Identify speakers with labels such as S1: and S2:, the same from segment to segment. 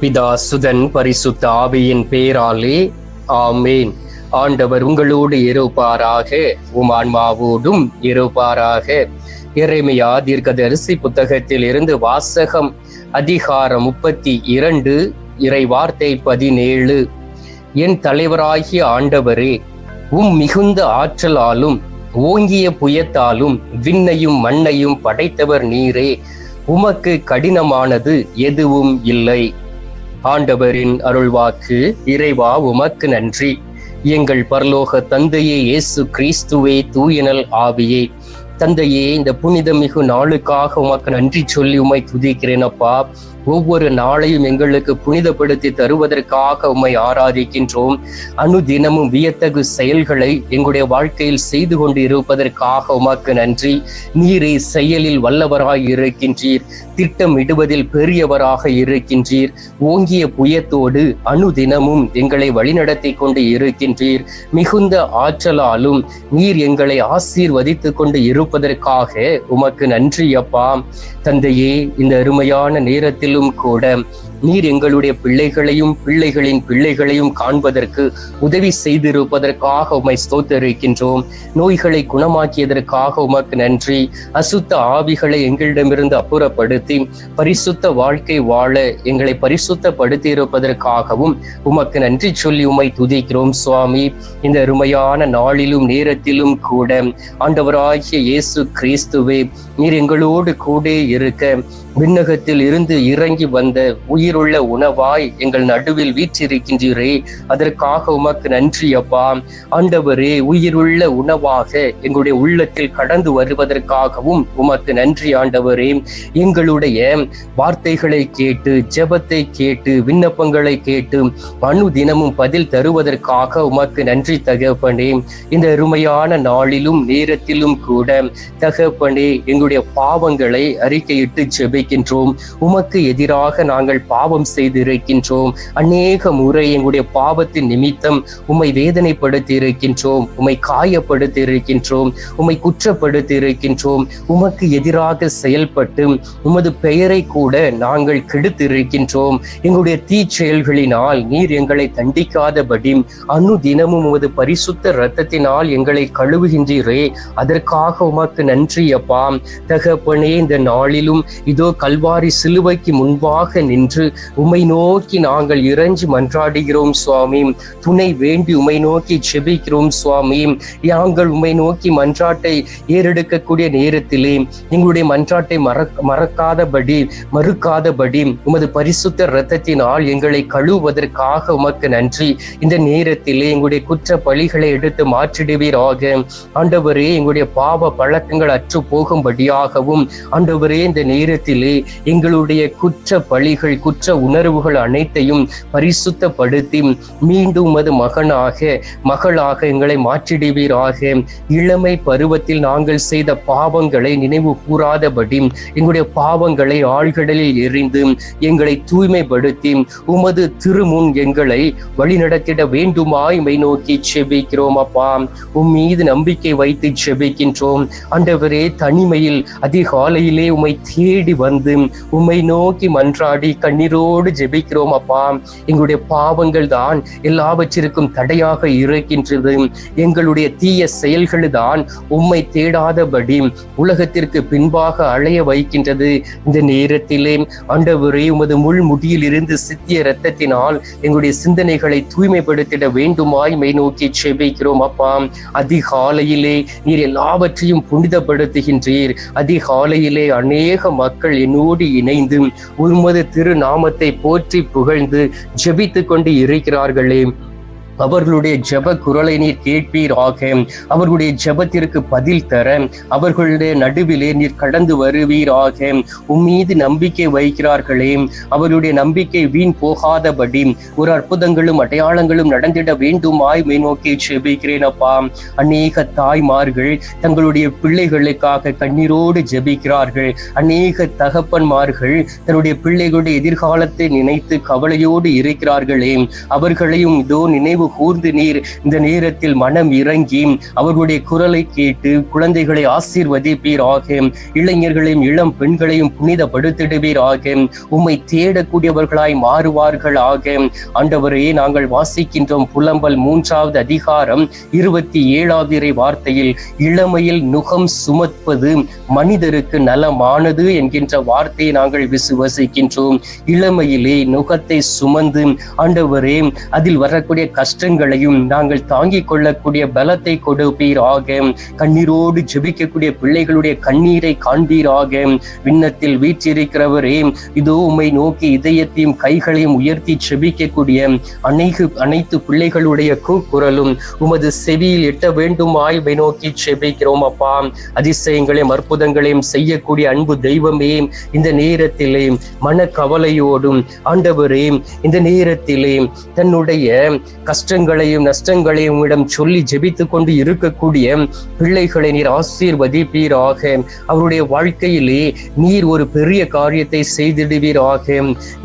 S1: பிதா சுதன் பரிசுத்த ஆவியின் பேராலே ஆமேன். ஆண்டவர் உங்களோடு இருப்பாராக உம் ஆன்மாவோடும் இருப்பாராக. இறைமையா தீர்க்கதரிசி புத்தகத்தில் இருந்து வாசகம் அதிகாரம் முப்பத்தி இரண்டு இறை வார்த்தை பதினேழு. என் தலைவராகிய ஆண்டவரே உம் மிகுந்த ஆற்றலாலும் ஓங்கிய புயத்தாலும் விண்ணையும் மண்ணையும் படைத்தவர் நீரே. உமக்கு கடினமானது எதுவும் இல்லை. ஆண்டவரின் அருள்வாக்கு இறைவா உமக்கு நன்றி. எங்கள் பரலோக தந்தையே இயேசு கிறிஸ்துவே தூயனல் ஆவியே. தந்தையே இந்த புனிதமிகு நாளுக்காக உமக்கு நன்றி சொல்லி உமை துதிக்கிறேன் அப்பா. ஒவ்வொரு நாளையும் எங்களுக்கு புனிதப்படுத்தி தருவதற்காக உம்மை ஆராதிக்கின்றோம். அனுதினமும் வியத்தகு செயல்களை எங்களுடைய வாழ்க்கையில் செய்து கொண்டு இருப்பதற்காக உமக்கு நன்றி. நீரே செயலில் வல்லவராய் இருக்கின்றீர். திட்டமிடுவதில் பெரியவராக இருக்கின்றீர். ஓங்கிய புயத்தோடு அனுதினமும் எங்களை வழிநடத்தி கொண்டு இருக்கின்றீர். மிகுந்த ஆற்றலாலும் நீர் எங்களை ஆசீர்வதித்து கொண்டு இருப்பதற்காக உமக்கு நன்றி அப்பா. தந்தையே இந்த அருமையான நேரத்தில் நேரத்திலும் கூட நீர் எங்களுடைய பிள்ளைகளையும் பிள்ளைகளின் பிள்ளைகளையும் காண்பதற்கு உதவி செய்திருப்பதற்காக உமை ஸ்தோத்தரிக்கின்றோம். நோய்களை குணமாக்கியதற்காக உமக்கு நன்றி. அசுத்த ஆவிகளை எங்களிடமிருந்து அப்புறப்படுத்தி பரிசுத்த வாழ்க்கை வாழ எங்களை பரிசுத்தப்படுத்தி இருப்பதற்காகவும் உமக்கு நன்றி சொல்லி உம்மை துதிக்கிறோம் சுவாமி. இந்த அருமையான நாளிலும் நேரத்திலும் கூட ஆண்டவராகிய இயேசு கிறிஸ்துவே நீர் எங்களோடு கூட இருக்க விண்ணகத்தில் இருந்து இறங்கி வந்த உயிர் உயிருள்ள உணவாய் எங்கள் நடுவில் வீற்றிருக்கின்றீரே. அதற்காக உமக்கு நன்றி அப்பா. ஆண்டவரே உயிருள்ள உணவாக எங்களுடைய உள்ளத்தில் கடந்து வருவதற்காகவும் உமக்கு நன்றி ஆண்டவரே. எங்களுடைய வார்த்தைகளை கேட்டு ஜெபத்தை கேட்டு விண்ணப்பங்களை கேட்டு அணு தினமும் பதில் தருவதற்காக உமக்கு நன்றி தகப்பனே. இந்த அருமையான நாளிலும் நேரத்திலும் கூட தகப்பனே எங்களுடைய பாவங்களை அறிக்கையிட்டு ஜெபிக்கின்றோம். உமக்கு எதிராக நாங்கள் பாவம் செய்து இருக்கின்றோம் அநேக முறை எங்களுடைய பாவத்தின் நிமித்தம் உம்மை வேதனைப்படுத்தி இருக்கின்றோம் உம்மை காயப்படுத்தி இருக்கின்றோம் உம்மை குற்றப்படுத்தி இருக்கின்றோம் உமக்கு எதிராக செயல்பட்டு உமது பெயரை கூட நாங்கள் கெடுத்து இருக்கின்றோம் எங்களுடைய தீ செயல்களினால் நீர் எங்களை தண்டிக்காதபடி அனு தினமும் உமது பரிசுத்த இரத்தத்தினால் எங்களை கழுவுகின்றீரே. அதற்காக உமக்கு நன்றி அப்பா. தகப்பனே இந்த நாளிலும் இதோ கல்வாரி சிலுவைக்கு முன்பாக நின்று உமை நோக்கி நாங்கள் இறைஞ்சி மன்றாடுகிறோம் சுவாமி. துணை வேண்டி உமை நோக்கி செபிக்கிறோம் சுவாமி. நாங்கள் உமை நோக்கி மன்றாட்டை ஏறெடுக்கக்கூடிய நேரத்திலே எங்களுடைய மன்றாட்டை மறக் மறக்காதபடி மறுக்காதபடி உமது பரிசுத்த இரத்தத்தினால் எங்களை கழுவுவதற்காக உமக்கு நன்றி. இந்த நேரத்திலே எங்களுடைய குற்ற பழிகளை எடுத்து மாற்றிடுவீராக. ஆண்டவரே எங்களுடைய பாவ பழக்கங்கள் அற்று போகும்படியாகவும் ஆண்டவரே இந்த நேரத்திலே எங்களுடைய குற்ற பழிகள் குற்ற குற்ற உணர்வுகள் அனைத்தையும் பரிசுத்தப்படுத்தி மீண்டும் உமது மகனாக மகளாக எங்களை மாற்றிடுவீராக. இளமை பருவத்தில் நாங்கள் செய்த பாவங்களை நினைவு கூறாதபடி எங்களுடைய பாவங்களை ஆழ்கடலில் எறிந்து எங்களை தூய்மைப்படுத்தி உமது திருமுன் எங்களை வழிநடத்திட வேண்டுமாய் மை நோக்கி செபிக்கிறோம் அப்பா. உம் மீது நம்பிக்கை வைத்து செபிக்கின்றோம். அண்டவரே தனிமையில் அதிகாலையிலே உம்மை தேடி வந்து உம்மை நோக்கி மன்றாடி கண்ணீர் கண்ணீரோடு ஜெபிக்கிறோம் அப்பா எங்களுடைய பாவங்கள் தான் எல்லாவற்றிற்கும் தடையாக இருக்கின்றது. எங்களுடைய தீய செயல்கள் தான் உம்மை தேடாதபடி உலகத்திற்கு பின்பாக அழைய வைக்கின்றது. இந்த நேரத்திலே ஆண்டவரே உமது முள் முடியில் இருந்து சித்திய இரத்தத்தினால் எங்களுடைய சிந்தனைகளை தூய்மைப்படுத்திட வேண்டுமாய் மை நோக்கி செபிக்கிறோம் அப்பா அதிகாலையிலே நீர் எல்லாவற்றையும் புனிதப்படுத்துகின்றீர். அதிகாலையிலே அநேக மக்கள் என்னோடு இணைந்து உமது திருநாள் நாமத்தை போற்றி புகழ்ந்து ஜெபித்து கொண்டு இருக்கிறார்களே. அவர்களுடைய ஜெப குரலை நீர் கேட்பீராக அவர்களுடைய ஜெபத்திற்கு பதில் தர அவர்களுடைய நடுவிலே நீர் கடந்து வருவீராக உம்மீது நம்பிக்கை வைக்கிறார்களே. அவருடைய நம்பிக்கை வீண் போகாதபடி ஒரு அற்புதங்களும் அடையாளங்களும் நடந்திட வேண்டுமாய் மேநோக்கி ஜெபிக்கிறேன் அப்பா. அநேக தாய்மார்கள் தங்களுடைய பிள்ளைகளுக்காக கண்ணீரோடு ஜெபிக்கிறார்கள். அநேக தகப்பன்மார்கள் தன்னுடைய பிள்ளைகளுடைய எதிர்காலத்தை நினைத்து கவலையோடு இருக்கிறார்களே. அவர்களையும் இதோ நினைவு கூர்ந்து நீர் இந்த நேரத்தில் மனம் இறங்கி அவர்களுடைய குரலை கேட்டு குழந்தைகளை ஆசீர்வதிப்பீர் ஆகும் இளைஞர்களையும் இளம் பெண்களையும் புனிதப்படுத்திடுவீராக. உம்மை தேடக்கூடியவர்களாய் மாறுவார்கள் ஆகும் ஆண்டவரே நாங்கள் வாசிக்கின்றோம் புலம்பல் மூன்றாவது அதிகாரம் இருபத்தி ஏழாவது வார்த்தையில் இளமையில் நுகம் சுமப்பது மனிதருக்கு நலமானது என்கின்ற வார்த்தையை நாங்கள் விசுவசிக்கின்றோம். இளமையிலே நுகத்தை சுமந்து ஆண்டவரே அதில் வரக்கூடிய கஷ்டங்களையும் நாங்கள் தாங்கிக் கொள்ளக்கூடிய பலத்தை கொடுப்பீராக. கண்ணீரோடு ஜெபிக்கக்கூடிய பிள்ளைகளுடைய கண்ணீரை காண்பீராக. விண்ணத்தில் வீற்றிருக்கிறவரே இதோ உமை நோக்கி இதயத்தையும் கைகளையும் உயர்த்தி ஜெபிக்கக்கூடிய அனைத்து அனைத்து பிள்ளைகளுடைய கூக்குரலும் உமது செவியில் எட்ட வேண்டுமாய் உம்மை நோக்கி ஜெபிக்கிறோம் அப்பா. அதிசயங்களையும் அற்புதங்களையும் செய்யக்கூடிய அன்பு தெய்வமே இந்த நேரத்திலே மன கவலையோடும் ஆண்டவரே இந்த நேரத்திலே தன்னுடைய கஷ்ட கஷ்டங்களையும் நஷ்டங்களையும் உம்மிடம் சொல்லி ஜெபித்துக் கொண்டு இருக்கக்கூடிய பிள்ளைகளை நீர் ஆசீர்வதிப்பீராக. அவருடைய வாழ்க்கையிலே நீர் ஒரு பெரிய காரியத்தை செய்திடுவீராக.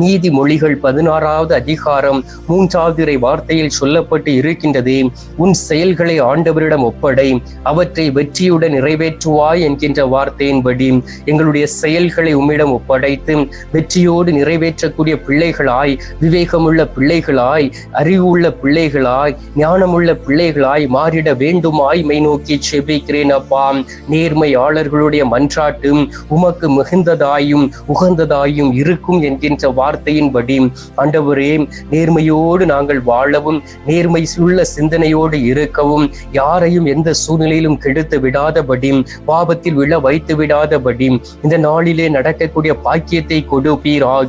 S1: நீதிமொழிகள் பதினாறாவது அதிகாரம் மூன்றாவது வார்த்தையில் சொல்லப்பட்டு இருக்கின்றது. உன் செயல்களை ஆண்டவரிடம் ஒப்படை அவற்றை வெற்றியுடன் நிறைவேற்றுவாய் என்கின்ற வார்த்தையின்படி எங்களுடைய செயல்களை உம்மிடம் ஒப்படைத்து வெற்றியோடு நிறைவேற்றக்கூடிய பிள்ளைகளாய் விவேகமுள்ள பிள்ளைகளாய் அறிவு உள்ள பிள்ளை பிள்ளைகளாய் ஞானமுள்ள பிள்ளைகளாய் மாறிட வேண்டுமாய் மை நோக்கி செபிக்கிறேன் அப்பா. நேர்மையாளர்களுடைய மன்றாட்டும் உமக்கு மிகுந்ததாயும் உகந்ததாயும் இருக்கும் என்கின்ற வார்த்தையின்படி. ஆண்டவரே நேர்மையோடு நாங்கள் வாழவும் நேர்மை உள்ள சிந்தனையோடு இருக்கவும் யாரையும் எந்த சூழ்நிலையிலும் கெடுத்து விடாதபடி பாபத்தில் விழ வைத்து விடாதபடி இந்த நாளிலே நடக்கக்கூடிய பாக்கியத்தை கொடுப்பீராக.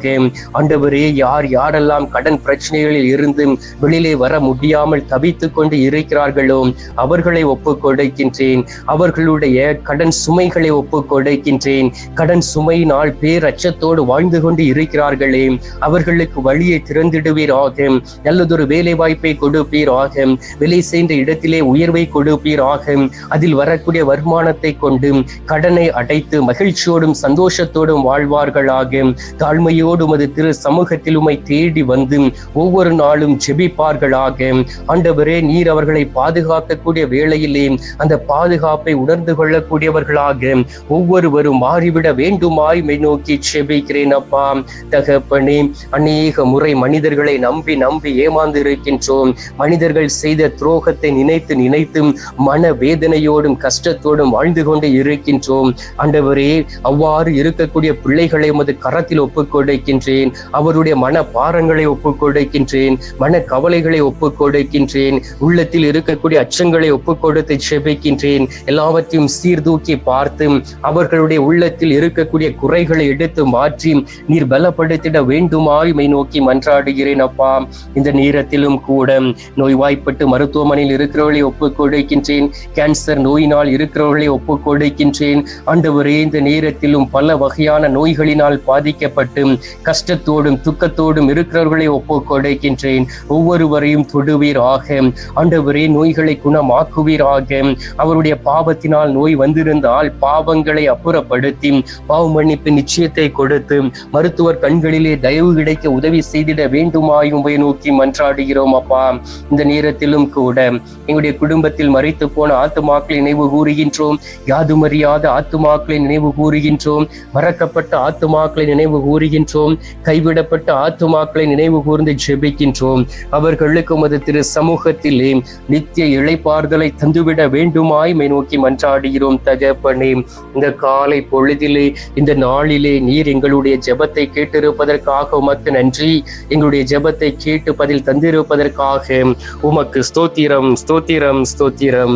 S1: ஆண்டவரே யார் யாரெல்லாம் கடன் பிரச்சனைகளில் இருந்து வெளியிலே வர முடியாமல் தவித்துக் கொண்டு இருக்கிறார்களோ அவர்களை ஒப்புக் கொடுக்கின்றேன். அவர்களுடைய கடன் சுமைகளை ஒப்புக் கொடுக்கின்றேன். கடன் சுமையினால் பேரச்சத்தோடு வாழ்ந்து கொண்டு இருக்கிறார்களே அவர்களுக்கு வழியை திறந்திடுவீராக. நல்லதொரு வேலை வாய்ப்பை கொடுப்பீராக. வேலை செய்த இடத்திலே உயர்வை கொடுப்பீராக. அதில் வரக்கூடிய வருமானத்தை கொண்டு கடனை அடைத்து மகிழ்ச்சியோடும் சந்தோஷத்தோடும் வாழ்வார்களாக. தாழ்மையோடும் அது திரு சமூகத்தில் உமை தேடி வந்து ஒவ்வொரு நாளும் ஜெபிப்பார்களாக. ஆண்டவரே நீர் அவர்களை பாதுகாக்கக்கூடிய வேளையிலே அந்த பாதுகாப்பை உணர்ந்து கொள்ளக்கூடியவர்களாக ஒவ்வொருவரும் மாறிவிட வேண்டுமாய் நோக்கி செபிக்கிறேன் அப்பா. தகப்பனே அநேக முறை மனிதர்களை நம்பி நம்பி ஏமாந்து இருக்கின்றோம் மனிதர்கள் செய்த துரோகத்தை நினைத்து நினைத்தும் மன வேதனையோடும் கஷ்டத்தோடும் வாழ்ந்து கொண்டு இருக்கின்றோம். ஆண்டவரே அவ்வாறு இருக்கக்கூடிய பிள்ளைகளை உமது கரத்தில் ஒப்புக் கொடுக்கின்றேன் அவருடைய மன பாரங்களை ஒப்புக் கொடுக்கின்றேன் மன கவலைகளை ஒப்பு ஒப்புக் கொடுக்கின்றேன். உள்ளத்தில் இருக்கக்கூடிய அச்சங்களை ஒப்புக் கொடுத்து செபிக்கின்றேன் எல்லாவற்றையும் சீர்தூக்கி பார்த்து அவர்களுடைய உள்ளத்தில் இருக்கக்கூடிய குறைகளை எடுத்து மாற்றி நீர் பலப்படுத்திட வேண்டுமாய் மை நோக்கி மன்றாடுகிறேன் அப்பா. இந்த நேரத்திலும் கூட நோய்வாய்ப்பட்டு மருத்துவமனையில் இருக்கிறவர்களை ஒப்புக் கொடுக்கின்றேன். கேன்சர் நோயினால் இருக்கிறவர்களை ஒப்புக் கொடுக்கின்றேன். ஆண்டவரே இந்த நேரத்திலும் பல வகையான நோய்களினால் பாதிக்கப்பட்டு கஷ்டத்தோடும் துக்கத்தோடும் இருக்கிறவர்களை ஒப்புக் கொடுக்கின்றேன். ஒவ்வொருவரையும் தொடுவீராக. ஆண்டவரே நோய்களை குணமாக்குவீராக. அவருடைய பாவத்தினால் நோய் வந்திருந்தால் பாவங்களை அப்புறப்படுத்தி பாவ மன்னிப்பு நிச்சயத்தை கொடுத்து மருத்துவர் கண்களிலே தயவு கிடைக்க உதவி செய்திட வேண்டுமாய் உங்களை நோக்கி மன்றாடுகிறோம் அப்பா. இந்த நேரத்திலும் கூட எங்களுடைய குடும்பத்தில் மறைத்து போன ஆத்துமாக்களை நினைவு கூறுகின்றோம். யாதுமறியாத ஆத்துமாக்களை நினைவு கூறுகின்றோம். மறக்கப்பட்ட ஆத்துமாக்களை நினைவு கூறுகின்றோம். கைவிடப்பட்ட ஆத்துமாக்களை நினைவு கூர்ந்து ஜெபிக்கின்றோம். அவர்களுக்கு உமது திரு சமூகத்திலே நித்திய இழைப்பார்தலை தந்துவிட வேண்டுமாய் மை நோக்கி மன்றாடுகிறோம் தகப்பனே. இந்த காலை பொழுதிலே இந்த நாளிலே நீர் எங்களுடைய ஜெபத்தை கேட்டிருப்பதற்காக உமக்கு நன்றி. எங்களுடைய ஜெபத்தை கேட்டு பதில் தந்திருப்பதற்காக உமக்கு ஸ்தோத்திரம் ஸ்தோத்திரம் ஸ்தோத்திரம்.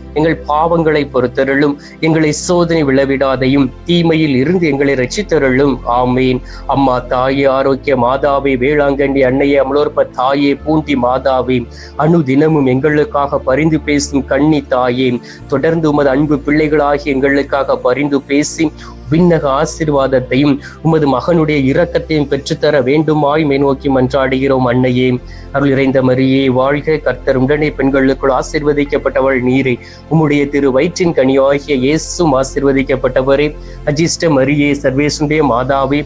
S1: எங்கள் பாவங்களை பொறுத்தருளும் எங்களை சோதனை விழவிடாதையும் தீமையில் இருந்து எங்களை ரட்சித்தருளும் ஆமீன். அம்மா தாயே ஆரோக்கிய மாதாவே வேளாங்கண்ணி அன்னையே அமலோற்ப தாயே பூண்டி மாதாவே அணுதினமும் எங்களுக்காக பரிந்து பேசும் கண்ணி தாயே தொடர்ந்து உமது அன்பு பிள்ளைகளாகி எங்களுக்காக பரிந்து பேசி விண்ணக ஆசிர்வாதத்தையும் உமது மகனுடைய இரக்கத்தையும் பெற்றுத்தர வேண்டுமாய் மேநோக்கி மன்றாடுகிறோம் அன்னையே. அருள் இறைந்த மரியே வாழ்க கர்த்தர் உடனே பெண்களுக்குள் ஆசிர்வதிக்கப்பட்டவள் நீரே. உம்முடைய திரு வயிற்றின் கனியாகிய இயேசும் ஆசிர்வதிக்கப்பட்டவரே. அஜிஷ்ட மரியே சர்வேசுடைய மாதாவே